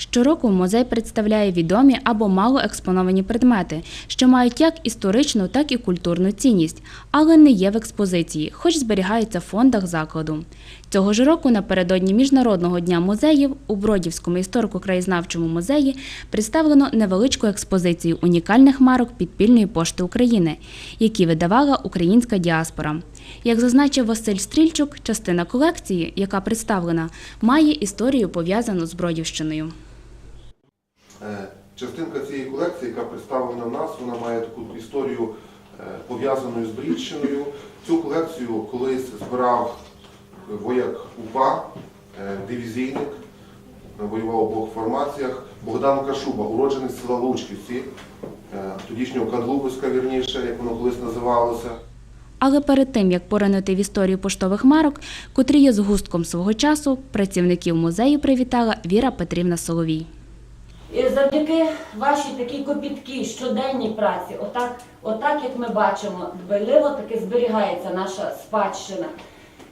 Щороку музей представляє відомі або мало експоновані предмети, що мають як історичну, так і культурну цінність, але не є в експозиції, хоч зберігаються в фондах закладу. Цього ж року напередодні Міжнародного дня музеїв у Бродівському історико-краєзнавчому музеї представлено невеличку експозицію унікальних марок підпільної пошти України, які видавала українська діаспора. Як зазначив Василь Стрільчук, частина колекції, яка представлена, має історію пов'язану з Бродівщиною. Е, Частинка цієї колекції, яка представлена в нас, вона має таку історію е, пов'язану з Брідщиною. Цю колекцію колись збирав вояк УПА, е, дивізійник, воював у обох формаціях. Богдан Кашуба, уроджений з села Лучківці, тодішнього Кадлубиська, вірніше, як воно колись називалося. Але перед тим, як поринути в історію поштових марок, котрі є згустком свого часу, працівників музею привітала Віра Петрівна Соловій. І завдяки вашій такій копіткій щоденній праці, отак, отак як ми бачимо, дбайливо таки зберігається наша спадщина.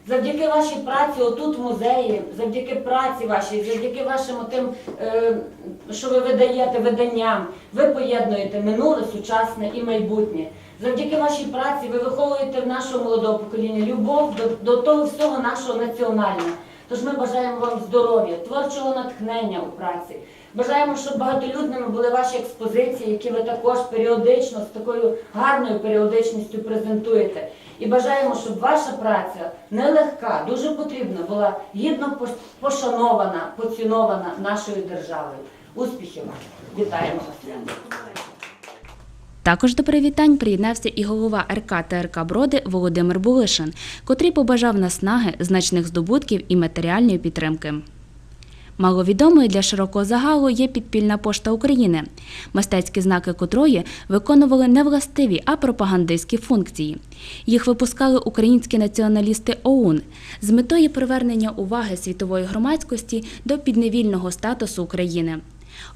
Завдяки вашій праці отут в музеї, завдяки праці вашій, завдяки вашим тим, е, що ви видаєте виданням, ви поєднуєте минуле, сучасне і майбутнє. Завдяки вашій праці ви виховуєте в нашого молодого покоління любов до, до того всього нашого національного. Тож ми бажаємо вам здоров'я, творчого натхнення у праці. Бажаємо, щоб багатолюдними були ваші експозиції, які ви також періодично з такою гарною періодичністю презентуєте. І бажаємо, щоб ваша праця нелегка, дуже потрібна, була гідно пошанована, поцінована нашою державою. Успіхів вам! Вітаємо вас! Також до привітань приєднався і голова РК та РК Броди Володимир Булишин, котрий побажав наснаги, значних здобутків і матеріальної підтримки. Маловідомою для широкого загалу є підпільна пошта України, мистецькі знаки котрої виконували не властиві, а пропагандистські функції. Їх випускали українські націоналісти ОУН з метою привернення уваги світової громадськості до підневільного статусу України.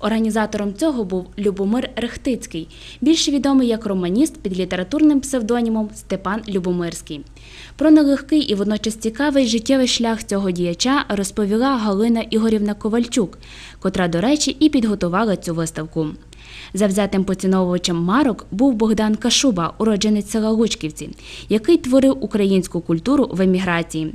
Організатором цього був Любомир Рехтицький, більш відомий як романіст під літературним псевдонімом Степан Любомирський. Про нелегкий і водночас цікавий життєвий шлях цього діяча розповіла Галина Ігорівна Ковальчук, котра, до речі, і підготувала цю виставку. Завзятим поціновувачем марок був Богдан Кашуба, уродженець села Лучківці, який творив українську культуру в еміграції.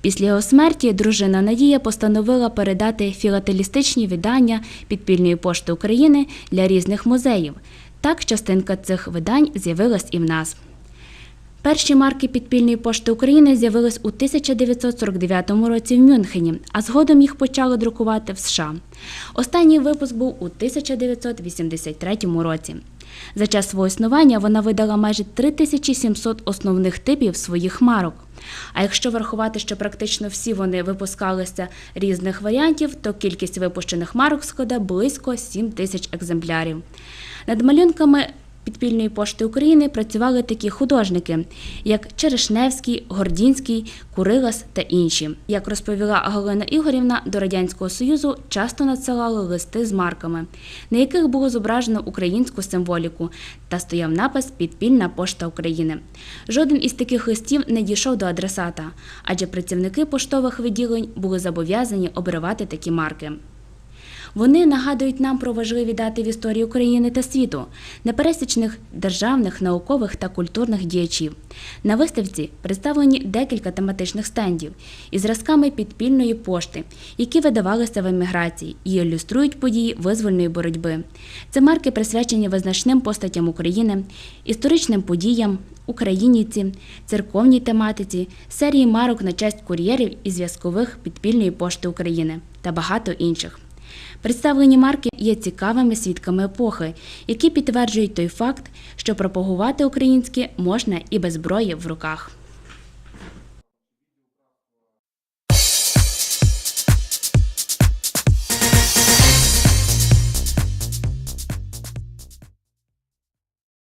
Після його смерті дружина Надія постановила передати філателістичні видання підпільної пошти України для різних музеїв. Так частинка цих видань з'явилась і в нас. Перші марки підпільної пошти України з'явились у 1949 році в Мюнхені, а згодом їх почали друкувати в США. Останній випуск був у 1983 році. За час свого існування вона видала майже 3700 основних типів своїх марок. А якщо врахувати, що практично всі вони випускалися різних варіантів, то кількість випущених марок складає близько 7 тисяч екземплярів. Над малюнками підпільної пошти України працювали такі художники, як Черешневський, Гордінський, Курилас та інші. Як розповіла Галина Ігорівна, до Радянського Союзу часто надсилали листи з марками, на яких було зображено українську символіку та стояв напис Підпільна пошта України. Жоден із таких листів не дійшов до адресата, адже працівники поштових відділень були зобов'язані обривати такі марки. Вони нагадують нам про важливі дати в історії України та світу, непересічних державних, наукових та культурних діячів. На виставці представлені декілька тематичних стендів із зразками підпільної пошти, які видавалися в еміграції і ілюструють події визвольної боротьби. Це марки присвячені визначним постатям України, історичним подіям, україніці, церковній тематиці, серії марок на честь кур'єрів і зв'язкових підпільної пошти України та багато інших. Представлені марки є цікавими свідками епохи, які підтверджують той факт, що пропагувати українське можна і без зброї в руках.